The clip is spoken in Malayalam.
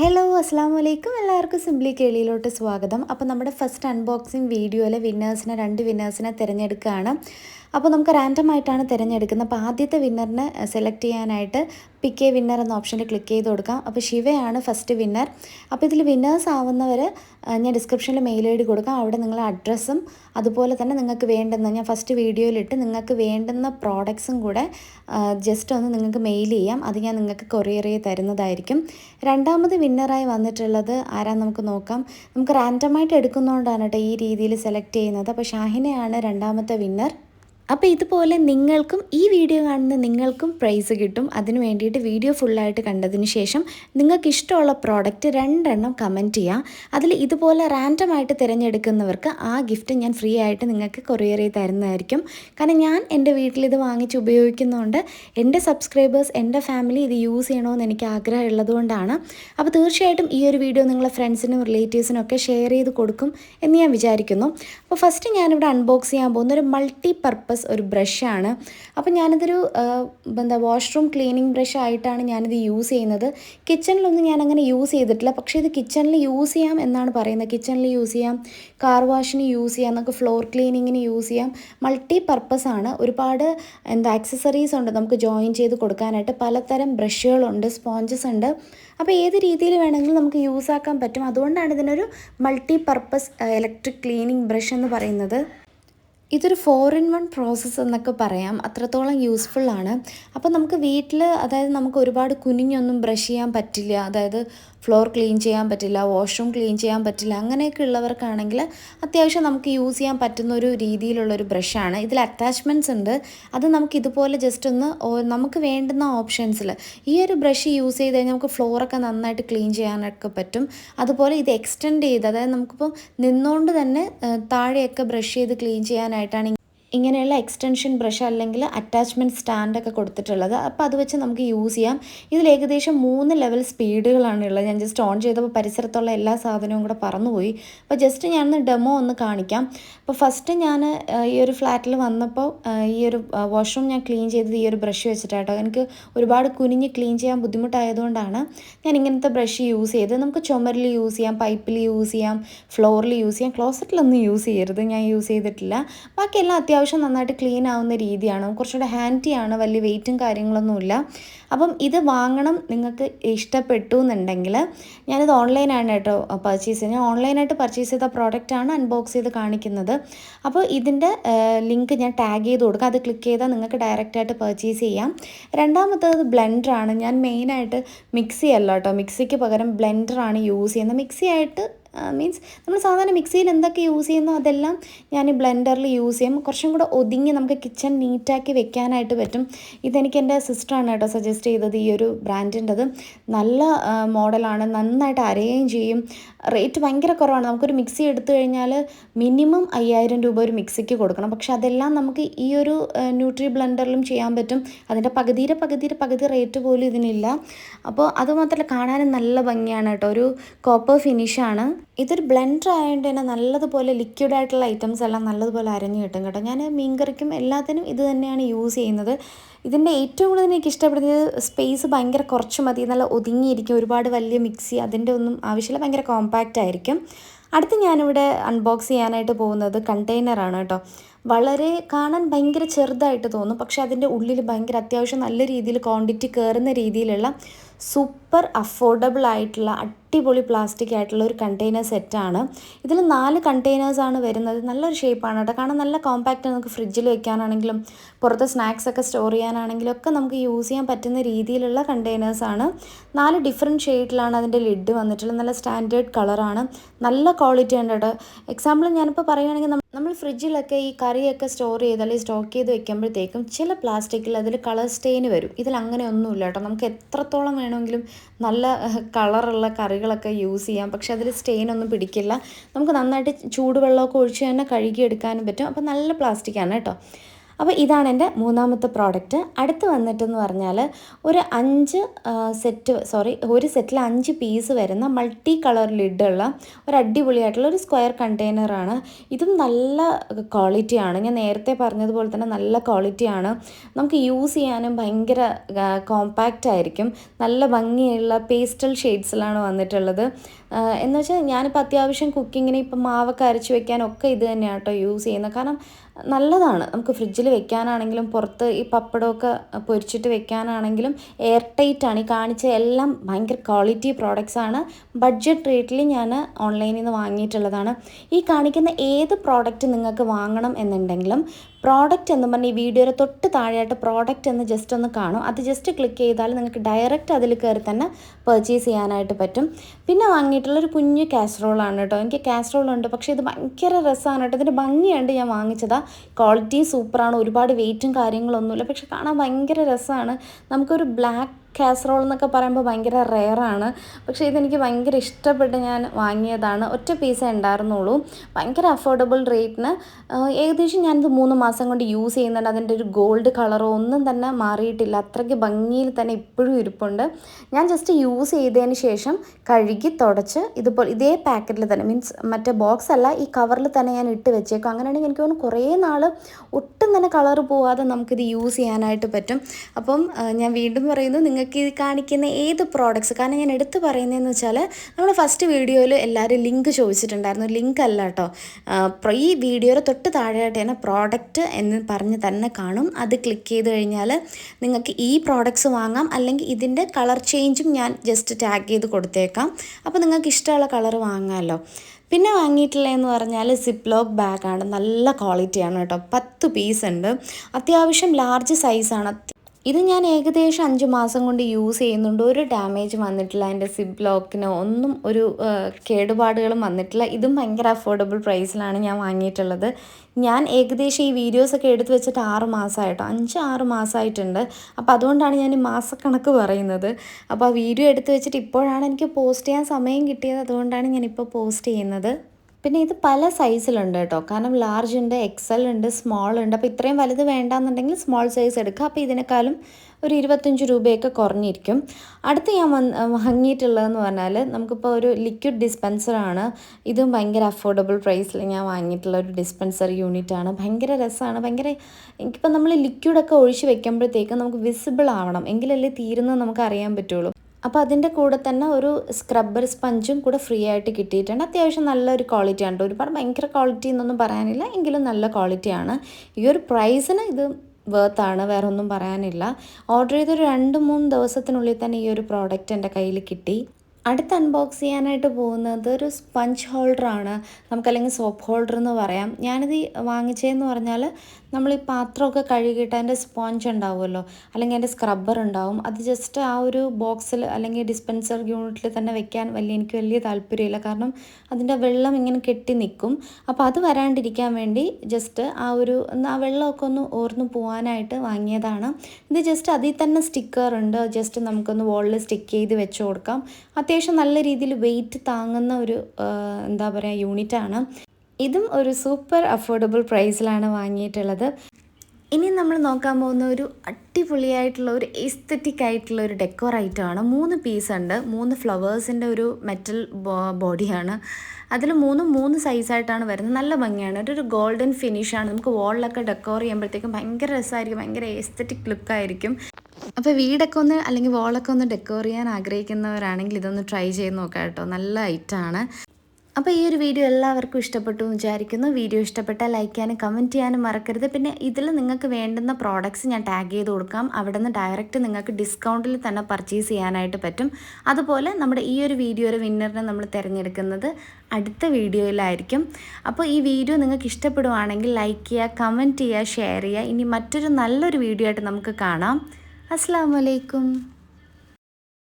ഹലോ അസ്സാം വലൈക്കും എല്ലാവർക്കും സിംപ്ലി കേളിയിലോട്ട് സ്വാഗതം. അപ്പോൾ നമ്മുടെ ഫസ്റ്റ് അൺബോക്സിങ് വീഡിയോയിലെ വിന്നേഴ്സിനെ രണ്ട് വിന്നേഴ്സിനെ തിരഞ്ഞെടുക്കുകയാണ്. അപ്പോൾ നമുക്ക് റാൻഡം ആയിട്ടാണ് തിരഞ്ഞെടുക്കുന്നത്. അപ്പോൾ ആദ്യത്തെ വിന്നറിനെ സെലക്ട് ചെയ്യാനായിട്ട് പിക്ക് വിന്നർ എന്ന ഓപ്ഷനിൽ ക്ലിക്ക് ചെയ്ത് കൊടുക്കാം. അപ്പോൾ ശിവയാണ് ഫസ്റ്റ് വിന്നർ അപ്പോൾ ഇതിൽ വിന്നേഴ്സ് ആവുന്നവർ ഞാൻ ഡിസ്ക്രിപ്ഷനിൽ മെയിൽ ഐ ഡി കൊടുക്കാം. അവിടെ നിങ്ങളുടെ അഡ്രസ്സും അതുപോലെ തന്നെ നിങ്ങൾക്ക് വേണ്ടുന്ന ഞാൻ ഫസ്റ്റ് വീഡിയോയിലിട്ട് നിങ്ങൾക്ക് വേണ്ടുന്ന പ്രോഡക്ട്സും കൂടെ ജസ്റ്റ് ഒന്ന് നിങ്ങൾക്ക് മെയിൽ ചെയ്യാം. അത് ഞാൻ നിങ്ങൾക്ക് കൊറിയർ ചെയ്ത് തരുന്നതായിരിക്കും. രണ്ടാമത് വിന്നറായി വന്നിട്ടുള്ളത് ആരാന്ന് നമുക്ക് നോക്കാം. നമുക്ക് റാൻഡമായിട്ട് എടുക്കുന്നതുകൊണ്ടാണ് കേട്ടോ ഈ രീതിയിൽ സെലക്ട് ചെയ്യുന്നത്. അപ്പോൾ ഷാഹിനയാണ് രണ്ടാമത്തെ വിന്നർ അപ്പോൾ ഇതുപോലെ നിങ്ങൾക്കും ഈ വീഡിയോ കാണുന്ന നിങ്ങൾക്കും പ്രൈസ് കിട്ടും. അതിന് വേണ്ടിയിട്ട് വീഡിയോ ഫുള്ളായിട്ട് കണ്ടതിന് ശേഷം നിങ്ങൾക്ക് ഇഷ്ടമുള്ള പ്രോഡക്റ്റ് രണ്ടെണ്ണം കമന്റ് ചെയ്യാം. അതിൽ ഇതുപോലെ റാൻഡമായിട്ട് തിരഞ്ഞെടുക്കുന്നവർക്ക് ആ ഗിഫ്റ്റ് ഞാൻ ഫ്രീ ആയിട്ട് നിങ്ങൾക്ക് കൊറിയർ ചെയ്ത് തരുന്നതായിരിക്കും. കാരണം ഞാൻ എന്റെ വീട്ടിൽ ഇത് വാങ്ങിച്ച് ഉപയോഗിക്കുന്നതുകൊണ്ട് എന്റെ സബ്സ്ക്രൈബേഴ്സ് എന്റെ ഫാമിലി ഇത് യൂസ് ചെയ്യണമെന്ന് എനിക്ക് ആഗ്രഹമുള്ളത് കൊണ്ടാണ് അപ്പോൾ തീർച്ചയായിട്ടും ഈ ഒരു വീഡിയോ നിങ്ങളെ ഫ്രണ്ട്സിനും റിലേറ്റീവ്സിനും ഒക്കെ ഷെയർ ചെയ്ത് കൊടുക്കും എന്ന് ഞാൻ വിചാരിക്കുന്നു. അപ്പോൾ ഫസ്റ്റ് ഞാനിവിടെ അൺബോക്സ് ചെയ്യാൻ പോകുന്ന ഒരു മൾട്ടി പർപ്പസ് ഒരു ബ്രഷാണ്. അപ്പോൾ ഞാനിതൊരു എന്താ വാഷ്റൂം ക്ലീനിങ് ബ്രഷ് ആയിട്ടാണ് ഞാനിത് യൂസ് ചെയ്യുന്നത്. കിച്ചണിലൊന്നും ഞാൻ അങ്ങനെ യൂസ് ചെയ്തിട്ടില്ല. പക്ഷേ ഇത് കിച്ചണിൽ യൂസ് ചെയ്യാം എന്നാണ് പറയുന്നത്. കിച്ചണിൽ യൂസ് ചെയ്യാം കാർ വാഷിന് യൂസ് ചെയ്യാം നമുക്ക് ഫ്ലോർ ക്ലീനിങ്ങിന് യൂസ് ചെയ്യാം. മൾട്ടി പർപ്പസ് ആണ്. ഒരുപാട് എന്താ ആക്സസറീസ് ഉണ്ട് നമുക്ക് ജോയിൻ ചെയ്ത് കൊടുക്കാനായിട്ട്. പലതരം ബ്രഷുകളുണ്ട് സ്പോഞ്ചസ് ഉണ്ട്. അപ്പോൾ ഏത് രീതിയിൽ വേണമെങ്കിലും നമുക്ക് യൂസ് ആക്കാൻ പറ്റും. അതുകൊണ്ടാണ് ഇതിനൊരു multi purpose electric cleaning brush എന്ന് പറയുന്നത്. ഇതൊരു ഫോർ ഇൻ വൺ പ്രോസസ്സ് എന്നൊക്കെ പറയാം. അത്രത്തോളം യൂസ്ഫുള്ളാണ് അപ്പോൾ നമുക്ക് വീട്ടിൽ അതായത് നമുക്ക് ഒരുപാട് കുനിഞ്ഞൊന്നും ബ്രഷ് ചെയ്യാൻ പറ്റില്ല. അതായത് ഫ്ലോർ ക്ലീൻ ചെയ്യാൻ പറ്റില്ല വാഷ്റൂം ക്ലീൻ ചെയ്യാൻ പറ്റില്ല അങ്ങനെയൊക്കെ ഉള്ളവർക്കാണെങ്കിൽ അത്യാവശ്യം നമുക്ക് യൂസ് ചെയ്യാൻ പറ്റുന്ന ഒരു രീതിയിലുള്ളൊരു ബ്രഷാണ് ഇതിൽ അറ്റാച്ച്മെന്റ്സ് ഉണ്ട്. അത് നമുക്ക് ഇതുപോലെ ജസ്റ്റ് ഒന്ന് നമുക്ക് വേണ്ടുന്ന ഓപ്ഷൻസിൽ ഈ ഒരു ബ്രഷ് യൂസ് ചെയ്ത് കഴിഞ്ഞാൽ നമുക്ക് ഫ്ലോറൊക്കെ നന്നായിട്ട് ക്ലീൻ ചെയ്യാനൊക്കെ പറ്റും. അതുപോലെ ഇത് എക്സ്റ്റെൻഡ് ചെയ്ത് അതായത് നമുക്കിപ്പോൾ നിന്നുകൊണ്ട് തന്നെ താഴെയൊക്കെ ബ്രഷ് ചെയ്ത് ക്ലീൻ ചെയ്യാനായിട്ടാണ് ഇങ്ങനെയുള്ള എക്സ്റ്റൻഷൻ ബ്രഷ് അല്ലെങ്കിൽ അറ്റാച്ച്മെന്റ് സ്റ്റാൻഡൊക്കെ കൊടുത്തിട്ടുള്ളത്. അപ്പോൾ അത് വെച്ച് നമുക്ക് യൂസ് ചെയ്യാം. ഇതിൽ ഏകദേശം മൂന്ന് ലെവൽ സ്പീഡുകളാണ് ഉള്ളത്. ഞാൻ ജസ്റ്റ് ഓൺ ചെയ്തപ്പോൾ പരിസരത്തുള്ള എല്ലാ സാധനവും കൂടെ പറന്നുപോയി. അപ്പോൾ ജസ്റ്റ് ഞാനൊന്ന് ഡെമോ ഒന്ന് കാണിക്കാം. അപ്പോൾ ഫസ്റ്റ് ഞാൻ ഈ ഒരു ഫ്ലാറ്റിൽ വന്നപ്പോൾ ഈ ഒരു വാഷ്റൂം ഞാൻ ക്ലീൻ ചെയ്തത് ഈ ഒരു ബ്രഷ് വെച്ചിട്ടാട്ടോ. എനിക്ക് ഒരുപാട് കുനിഞ്ഞ് ക്ലീൻ ചെയ്യാൻ ബുദ്ധിമുട്ടായതുകൊണ്ടാണ് ഞാൻ ഇങ്ങനത്തെ ബ്രഷ് യൂസ് ചെയ്ത് നമുക്ക് ചുമരിൽ യൂസ് ചെയ്യാം പൈപ്പിൽ യൂസ് ചെയ്യാം ഫ്ലോറിൽ യൂസ് ചെയ്യാം. ക്ലോസറ്റിലൊന്നും യൂസ് ചെയ്യരുത്. ഞാൻ യൂസ് ചെയ്തിട്ടില്ല. ബാക്കിയെല്ലാം അത്യാവശ്യം അത്യാവശ്യം നന്നായിട്ട് ക്ലീൻ ആവുന്ന രീതിയാണ്. കുറച്ചുകൂടെ ഹാൻഡിയാണ് വലിയ വെയിറ്റും കാര്യങ്ങളൊന്നുമില്ല. അപ്പം ഇത് വാങ്ങണം നിങ്ങൾക്ക് ഇഷ്ടപ്പെട്ടു എന്നുണ്ടെങ്കിൽ ഞാനിത് ഓൺലൈനാണ് കേട്ടോ പർച്ചേസ് ചെയ്ത് ഞാൻ ഓൺലൈനായിട്ട് പർച്ചേസ് ചെയ്ത പ്രോഡക്റ്റാണ് അൺബോക്സ് ചെയ്ത് കാണിക്കുന്നത്. അപ്പോൾ ഇതിന്റെ ലിങ്ക് ഞാൻ ടാഗ് ചെയ്ത് കൊടുക്കുക അത് ക്ലിക്ക് ചെയ്താൽ നിങ്ങൾക്ക് ഡയറക്റ്റായിട്ട് പർച്ചേസ് ചെയ്യാം. രണ്ടാമത്തേത് ബ്ലെൻഡറാണ് ഞാൻ മെയിനായിട്ട് മിക്സി അല്ല കേട്ടോ. മിക്സിക്ക് പകരം ബ്ലെൻഡറാണ് യൂസ് ചെയ്യുന്നത്. മിക്സി ആയിട്ട് മീൻസ് നമ്മൾ സാധാരണ മിക്സിയിൽ എന്തൊക്കെ യൂസ് ചെയ്യുന്നോ അതെല്ലാം ഞാൻ ബ്ലെൻഡറിൽ യൂസ് ചെയ്യും. കുറച്ചും കൂടെ ഒതുങ്ങി നമുക്ക് കിച്ചൺ നീറ്റാക്കി വെക്കാനായിട്ട് പറ്റും. ഇതെനിക്ക് എന്റെ സിസ്റ്ററാണ് കേട്ടോ സജസ്റ്റ് ചെയ്തത് ഈ ഒരു ബ്രാൻഡിന്റെത് നല്ല മോഡലാണ് നന്നായിട്ട് അരയുകയും ചെയ്യും. റേറ്റ് ഭയങ്കര കുറവാണ്. നമുക്കൊരു മിക്സി എടുത്തു കഴിഞ്ഞാൽ മിനിമം അയ്യായിരം രൂപ ഒരു മിക്സിക്ക് കൊടുക്കണം. പക്ഷെ അതെല്ലാം നമുക്ക് ഈ ഒരു ന്യൂട്രി ബ്ലെൻഡറിലും ചെയ്യാൻ പറ്റും. അതിന്റെ പകുതിയുടെ പകുതിയുടെ പകുതി റേറ്റ് പോലും ഇതിനില്ല. അപ്പോൾ അതുമാത്രമല്ല കാണാനും നല്ല ഭംഗിയാണ് കേട്ടോ. ഒരു കോപ്പർ ഫിനിഷാണ് ഇതൊരു ബ്ലെൻഡർ ആയതുകൊണ്ട് തന്നെ നല്ലതുപോലെ ലിക്വിഡ് ആയിട്ടുള്ള ഐറ്റംസ് എല്ലാം നല്ലതുപോലെ അരഞ്ഞു കിട്ടും കേട്ടോ. ഞാൻ മീൻകറിക്കും എല്ലാത്തിനും ഇത് തന്നെയാണ് യൂസ് ചെയ്യുന്നത്. ഇതിന്റെ ഏറ്റവും കൂടുതൽ എനിക്ക് ഇഷ്ടപ്പെടുന്നത് സ്പേസ് ഭയങ്കര കുറച്ച് മതി നല്ല ഒതുങ്ങിയിരിക്കും ഒരുപാട് വലിയ മിക്സി അതിന്റെ ഒന്നും ആവശ്യമില്ല ഭയങ്കര കോമ്പാക്റ്റ് ആയിരിക്കും. അടുത്ത് ഞാനിവിടെ അൺബോക്സ് ചെയ്യാനായിട്ട് പോകുന്നത് കണ്ടെയ്നറാണ് കേട്ടോ. വളരെ കാണാൻ ഭയങ്കര ചെറുതായിട്ട് തോന്നും പക്ഷേ അതിന്റെ ഉള്ളിൽ ഭയങ്കര അത്യാവശ്യം നല്ല രീതിയിൽ ക്വാണ്ടിറ്റി കയറുന്ന രീതിയിലുള്ള സൂപ്പർ അഫോർഡബിൾ ആയിട്ടുള്ള അടിപൊളി പ്ലാസ്റ്റിക് ആയിട്ടുള്ള ഒരു കണ്ടെയ്നർ സെറ്റാണ് ഇതിൽ നാല് കണ്ടെയ്നേഴ്സാണ് വരുന്നത്. നല്ലൊരു ഷേപ്പാണ് കേട്ടോ. കാരണം നല്ല കോമ്പാക്റ്റ് നമുക്ക് ഫ്രിഡ്ജിൽ വെക്കാനാണെങ്കിലും പുറത്ത് സ്നാക്സ് ഒക്കെ സ്റ്റോർ ചെയ്യാനാണെങ്കിലും ഒക്കെ നമുക്ക് യൂസ് ചെയ്യാൻ പറ്റുന്ന രീതിയിലുള്ള കണ്ടെയ്നേഴ്സാണ് നാല് ഡിഫറെന്റ് ഷെയ്ഡിലാണ് അതിന്റെ ലിഡ് വന്നിട്ടുള്ളത്. നല്ല സ്റ്റാൻഡേർഡ് കളറാണ് നല്ല ക്വാളിറ്റി ഉണ്ട് കേട്ടോ. എക്സാമ്പിൾ ഞാനിപ്പോൾ പറയുകയാണെങ്കിൽ നമ്മൾ ഫ്രിഡ്ജിലൊക്കെ ഈ കറിയൊക്കെ സ്റ്റോർ ചെയ്ത് അല്ലെങ്കിൽ സ്റ്റോക്ക് ചെയ്ത് വെക്കുമ്പോഴത്തേക്കും ചില പ്ലാസ്റ്റിക്കിൽ അതിൽ കളർ സ്റ്റെയിൻ വരും. ഇതിൽ അങ്ങനെ ഒന്നുമില്ല കേട്ടോ. നമുക്ക് എത്രത്തോളം വേണമെങ്കിലും നല്ല കളറുള്ള കറികളൊക്കെ യൂസ് ചെയ്യാം. പക്ഷെ അതിൽ സ്റ്റെയിൻ ഒന്നും പിടിക്കില്ല. നമുക്ക് നന്നായിട്ട് ചൂടുവെള്ളമൊക്കെ ഒഴിച്ച് തന്നെ കഴുകിയെടുക്കാനും പറ്റും. അപ്പോൾ നല്ല പ്ലാസ്റ്റിക്കാണ് കേട്ടോ. അപ്പോൾ ഇതാണ് എന്റെ മൂന്നാമത്തെ പ്രോഡക്റ്റ് അടുത്ത് വന്നിട്ടെന്ന് പറഞ്ഞാൽ ഒരു അഞ്ച് സെറ്റ് സോറി ഒരു സെറ്റിൽ അഞ്ച് പീസ് വരുന്ന മൾട്ടി കളർ ലിഡുള്ള ഒരു അടിപൊളിയായിട്ടുള്ള ഒരു സ്ക്വയർ കണ്ടെയ്നറാണ് ഇതും നല്ല ക്വാളിറ്റിയാണ് ഞാൻ നേരത്തെ പറഞ്ഞതുപോലെ തന്നെ നല്ല ക്വാളിറ്റിയാണ് നമുക്ക് യൂസ് ചെയ്യാനും ഭയങ്കര കോമ്പാക്റ്റ് ആയിരിക്കും. നല്ല ഭംഗിയുള്ള പേസ്റ്റൽ ഷെയ്ഡ്സിലാണ് വന്നിട്ടുള്ളത്. എന്ന് വെച്ചാൽ ഞാനിപ്പോൾ അത്യാവശ്യം കുക്കിങ്ങിന് ഇപ്പം മാവൊക്കെ അരച്ച് വെക്കാനൊക്കെ ഇത് തന്നെയാണ് കേട്ടോ യൂസ് ചെയ്യുന്നത്. കാരണം നല്ലതാണ്. നമുക്ക് ഫ്രിഡ്ജിൽ വെക്കാനാണെങ്കിലും പുറത്ത് ഈ പപ്പടമൊക്കെ പൊരിച്ചിട്ട് വെക്കാനാണെങ്കിലും എയർ ടൈറ്റ് ആണ്. ഈ കാണിച്ച എല്ലാം ഭയങ്കര ക്വാളിറ്റി പ്രോഡക്റ്റ്സ് ആണ്. ബഡ്ജറ്റ് റേറ്റിൽ ഞാൻ ഓൺലൈനിൽ നിന്ന് വാങ്ങിയിട്ടുള്ളതാണ്. ഈ കാണിക്കുന്ന ഏത് പ്രോഡക്റ്റ് നിങ്ങൾക്ക് വാങ്ങണം എന്നുണ്ടെങ്കിലും പ്രോഡക്റ്റ് എന്ന് പറഞ്ഞാൽ ഈ വീഡിയോയുടെ തൊട്ട് താഴെയായിട്ട് പ്രോഡക്റ്റ് എന്ന് ജസ്റ്റ് ഒന്ന് കാണും. അത് ജസ്റ്റ് ക്ലിക്ക് ചെയ്താൽ നിങ്ങൾക്ക് ഡയറക്റ്റ് അതിൽ കയറി തന്നെ പർച്ചേസ് ചെയ്യാനായിട്ട് പറ്റും. പിന്നെ വാങ്ങിയിട്ടുള്ളൊരു കുഞ്ഞു കാസറോളാണ് കേട്ടോ. എനിക്ക് കാസറോൾ ഉണ്ട്. പക്ഷേ ഇത് ഭയങ്കര രസമാണ് കേട്ടോ. ഇതിന്റെ ഭംഗിയുണ്ട് ഞാൻ വാങ്ങിച്ചതാ. ക്വാളിറ്റി സൂപ്പറാണ് ഒരുപാട് വെയിറ്റും കാര്യങ്ങളൊന്നുമില്ല. പക്ഷെ കാണാൻ ഭയങ്കര രസമാണ്. നമുക്കൊരു ബ്ലാക്ക് കാസറോൾ എന്നൊക്കെ പറയുമ്പോൾ ഭയങ്കര റെയറാണ് പക്ഷേ ഇതെനിക്ക് ഭയങ്കര ഇഷ്ടപ്പെട്ട് ഞാൻ വാങ്ങിയതാണ്. ഒറ്റ പീസേ ഉണ്ടായിരുന്നുള്ളൂ ഭയങ്കര അഫോർഡബിൾ റേറ്റിന് ഏകദേശം ഞാനിത് മൂന്ന് മാസം കൊണ്ട് യൂസ് ചെയ്യുന്നുണ്ട്. അതിന്റെ ഒരു ഗോൾഡ് കളറോ ഒന്നും തന്നെ മാറിയിട്ടില്ല. അത്രയ്ക്ക് ഭംഗിയിൽ തന്നെ ഇപ്പോഴും ഇരിപ്പുണ്ട്. ഞാൻ ജസ്റ്റ് യൂസ് ചെയ്തതിന് ശേഷം കഴുകി തുടച്ച് ഇതുപോലെ ഇതേ പാക്കറ്റിൽ തന്നെ മീൻസ് മറ്റേ ബോക്സ് അല്ല ഈ കവറിൽ തന്നെ ഞാൻ ഇട്ട് വെച്ചേക്കും. അങ്ങനെയാണെങ്കിൽ എനിക്ക് തോന്നുന്നു കുറേ നാൾ ഒട്ടും തന്നെ കളർ പോവാതെ നമുക്കിത് യൂസ് ചെയ്യാനായിട്ട് പറ്റും. അപ്പം ഞാൻ വീണ്ടും പറയുന്നു നിങ്ങൾക്ക് ഈ കാണിക്കുന്ന ഏത് പ്രോഡക്റ്റ്സ് കാരണം ഞാൻ എടുത്ത് പറയുന്നതെന്ന് വെച്ചാൽ നമ്മൾ ഫസ്റ്റ് വീഡിയോയിൽ എല്ലാവരും ലിങ്ക് ചോദിച്ചിട്ടുണ്ടായിരുന്നു. ലിങ്ക് അല്ല കേട്ടോ. ഈ വീഡിയോയുടെ തൊട്ട് താഴെയായിട്ട് തന്നെ പ്രോഡക്റ്റ് എന്ന് പറഞ്ഞ് തന്നെ കാണും. അത് ക്ലിക്ക് ചെയ്ത് കഴിഞ്ഞാൽ നിങ്ങൾക്ക് ഈ പ്രോഡക്റ്റ്സ് വാങ്ങാം. അല്ലെങ്കിൽ ഇതിന്റെ കളർ ചേഞ്ചും ഞാൻ ജസ്റ്റ് ടാഗ് ചെയ്ത് കൊടുത്തേക്കാം. അപ്പോൾ നിങ്ങൾക്ക് ഇഷ്ടമുള്ള കളർ വാങ്ങാമല്ലോ പിന്നെ വാങ്ങിയിട്ടുള്ളതെന്ന് പറഞ്ഞാൽ സിപ്ലോക്ക് ബാഗാണ് നല്ല ക്വാളിറ്റിയാണ് കേട്ടോ. പത്ത് പീസ് ഉണ്ട്. അത്യാവശ്യം ലാർജ് സൈസാണ് ഇത് ഞാൻ ഏകദേശം അഞ്ച് മാസം കൊണ്ട് യൂസ് ചെയ്യുന്നുണ്ട്. ഒരു ഡാമേജ് വന്നിട്ടില്ല. എന്റെ സിബ് ലോക്കിനോ ഒന്നും ഒരു കേടുപാടുകളും വന്നിട്ടില്ല. ഇതും ഭയങ്കര അഫോർഡബിൾ പ്രൈസിലാണ് ഞാൻ വാങ്ങിയിട്ടുള്ളത്. ഞാൻ ഏകദേശം ഈ വീഡിയോസൊക്കെ എടുത്തു വെച്ചിട്ട് ആറ് മാസമായിട്ടോ? അഞ്ച് ആറ് മാസമായിട്ടുണ്ട്. അപ്പോൾ അതുകൊണ്ടാണ് ഞാൻ മാസക്കണക്ക് പറയുന്നത്. അപ്പോൾ ആ വീഡിയോ എടുത്തു വെച്ചിട്ട് ഇപ്പോഴാണ് എനിക്ക് പോസ്റ്റ് ചെയ്യാൻ സമയം കിട്ടിയത്. അതുകൊണ്ടാണ് ഞാനിപ്പോൾ പോസ്റ്റ് ചെയ്യുന്നത്. പിന്നെ ഇത് പല സൈസിലുണ്ട് കേട്ടോ. കാരണം ലാർജ് ഉണ്ട് എക്സൽ ഉണ്ട് സ്മോൾ ഉണ്ട്. അപ്പോൾ ഇത്രയും വലുത് വേണ്ടാന്നുണ്ടെങ്കിൽ സ്മോൾ സൈസ് എടുക്കുക. അപ്പോൾ ഇതിനേക്കാളും ഒരു ഇരുപത്തഞ്ച് രൂപയൊക്കെ കുറഞ്ഞിരിക്കും. അടുത്ത് ഞാൻ വന്ന് വാങ്ങിയിട്ടുള്ളതെന്ന് പറഞ്ഞാൽ നമുക്കിപ്പോൾ ഒരു ലിക്വിഡ് ഡിസ്പെൻസറാണ് ഇതും ഭയങ്കര അഫോർഡബിൾ പ്രൈസിൽ ഞാൻ വാങ്ങിയിട്ടുള്ള ഒരു ഡിസ്പെൻസർ യൂണിറ്റ് ആണ്. ഭയങ്കര രസമാണ് ഭയങ്കര എനിക്കിപ്പോൾ നമ്മൾ ലിക്വിഡൊക്കെ ഒഴിച്ച് വെക്കുമ്പോഴത്തേക്കും നമുക്ക് വിസിബിൾ ആവണം. എങ്കിലല്ലേ തീരുന്നത് നമുക്ക് അറിയാൻ പറ്റുള്ളൂ. അപ്പോൾ അതിന്റെ കൂടെ തന്നെ ഒരു സ്ക്രബ്ബർ സ്പഞ്ചും കൂടെ ഫ്രീ ആയിട്ട് കിട്ടിയിട്ടുണ്ട്. അത്യാവശ്യം നല്ലൊരു ക്വാളിറ്റിയാണ് ഒരുപാട് ഭയങ്കര ക്വാളിറ്റി എന്നൊന്നും പറയാനില്ല. എങ്കിലും നല്ല ക്വാളിറ്റിയാണ് ഈ ഒരു പ്രൈസിന് ഇത് വേർത്താണ് വേറെ ഒന്നും പറയാനില്ല. ഓർഡർ ചെയ്തൊരു രണ്ട് മൂന്ന് ദിവസത്തിനുള്ളിൽ തന്നെ ഈ ഒരു പ്രോഡക്റ്റ് എന്റെ കയ്യിൽ കിട്ടി. അടുത്ത് അൺബോക്സ് ചെയ്യാനായിട്ട് പോകുന്നത് ഒരു സ്പഞ്ച് ഹോൾഡറാണ് നമുക്കല്ലെങ്കിൽ സോപ്പ് ഹോൾഡർ എന്ന് പറയാം. ഞാനിത് വാങ്ങിച്ചതെന്ന് പറഞ്ഞാൽ നമ്മൾ ഈ പാത്രമൊക്കെ കഴുകിയിട്ട് അതിന്റെ സ്പോഞ്ച് ഉണ്ടാവുമല്ലോ? അല്ലെങ്കിൽ അതിന്റെ സ്ക്രബ്ബർ ഉണ്ടാവും. അത് ജസ്റ്റ് ആ ഒരു ബോക്സിൽ അല്ലെങ്കിൽ ഡിസ്പെൻസർ യൂണിറ്റിൽ തന്നെ വെക്കാൻ വലിയ എനിക്ക് വലിയ താല്പര്യമില്ല. കാരണം അതിന്റെ വെള്ളം ഇങ്ങനെ കെട്ടി നിൽക്കും. അപ്പോൾ അത് വരാണ്ടിരിക്കാൻ വേണ്ടി ജസ്റ്റ് ആ ഒരു ആ വെള്ളമൊക്കെ ഒന്ന് ഓർന്നു പോകാനായിട്ട് വാങ്ങിയതാണ്. ഇത് ജസ്റ്റ് അതിൽ തന്നെ സ്റ്റിക്കർ ഉണ്ട്. ജസ്റ്റ് നമുക്കൊന്ന് വോളിൽ സ്റ്റിക്ക് ചെയ്ത് വെച്ച് കൊടുക്കാം. അത്യാവശ്യം നല്ല രീതിയിൽ വെയിറ്റ് താങ്ങുന്ന ഒരു എന്താ പറയുക യൂണിറ്റാണ് ഇതും ഒരു സൂപ്പർ അഫോർഡബിൾ പ്രൈസിലാണ് വാങ്ങിയിട്ടുള്ളത്. ഇനി നമ്മൾ നോക്കാൻ പോകുന്ന ഒരു അടിപൊളിയായിട്ടുള്ള ഒരു എസ്തറ്റിക് ആയിട്ടുള്ള ഒരു ഡെക്കോർ ഐറ്റമാണ് മൂന്ന് പീസ് ഉണ്ട്. മൂന്ന് ഫ്ലവേഴ്സിന്റെ ഒരു മെറ്റൽ ബോഡിയാണ് അതിൽ മൂന്നും മൂന്ന് സൈസായിട്ടാണ് വരുന്നത്. നല്ല ഭംഗിയാണ്. ഒരു ഗോൾഡൻ ഫിനിഷാണ് നമുക്ക് വാളിലൊക്കെ ഡെക്കോർ ചെയ്യുമ്പോഴത്തേക്കും ഭയങ്കര രസമായിരിക്കും. ഭയങ്കര എസ്തറ്റിക് ലുക്കായിരിക്കും അപ്പോൾ വീടൊക്കെ ഒന്ന് അല്ലെങ്കിൽ വോളൊക്കെ ഒന്ന് ഡെക്കോർ ചെയ്യാൻ ആഗ്രഹിക്കുന്നവരാണെങ്കിൽ ഇതൊന്ന് ട്രൈ ചെയ്ത് നോക്കാം കേട്ടോ. നല്ല ഐറ്റാണ് അപ്പോൾ ഈ ഒരു വീഡിയോ എല്ലാവർക്കും ഇഷ്ടപ്പെട്ടു എന്ന് വിചാരിക്കുന്നു. വീഡിയോ ഇഷ്ടപ്പെട്ടാൽ ലൈക്ക് ചെയ്യാനും കമന്റ് ചെയ്യാനും മറക്കരുത്. പിന്നെ ഇതിൽ നിങ്ങൾക്ക് വേണ്ടുന്ന പ്രോഡക്റ്റ്സ് ഞാൻ ടാഗ് ചെയ്ത് കൊടുക്കാം. അവിടെ നിന്ന് ഡയറക്റ്റ് നിങ്ങൾക്ക് ഡിസ്കൗണ്ടിൽ തന്നെ പർച്ചേസ് ചെയ്യാനായിട്ട് പറ്റും. അതുപോലെ നമ്മുടെ ഈ ഒരു വീഡിയോയുടെ വിന്നറിനെ നമ്മൾ തിരഞ്ഞെടുക്കുന്നത് അടുത്ത വീഡിയോയിലായിരിക്കും അപ്പോൾ ഈ വീഡിയോ നിങ്ങൾക്ക് ഇഷ്ടപ്പെടുവാണെങ്കിൽ ലൈക്ക് ചെയ്യുക കമന്റ് ചെയ്യുക ഷെയർ ചെയ്യുക. ഇനി മറ്റൊരു നല്ലൊരു വീഡിയോ ആയിട്ട് നമുക്ക് കാണാം. അസ്സാം വലൈക്കും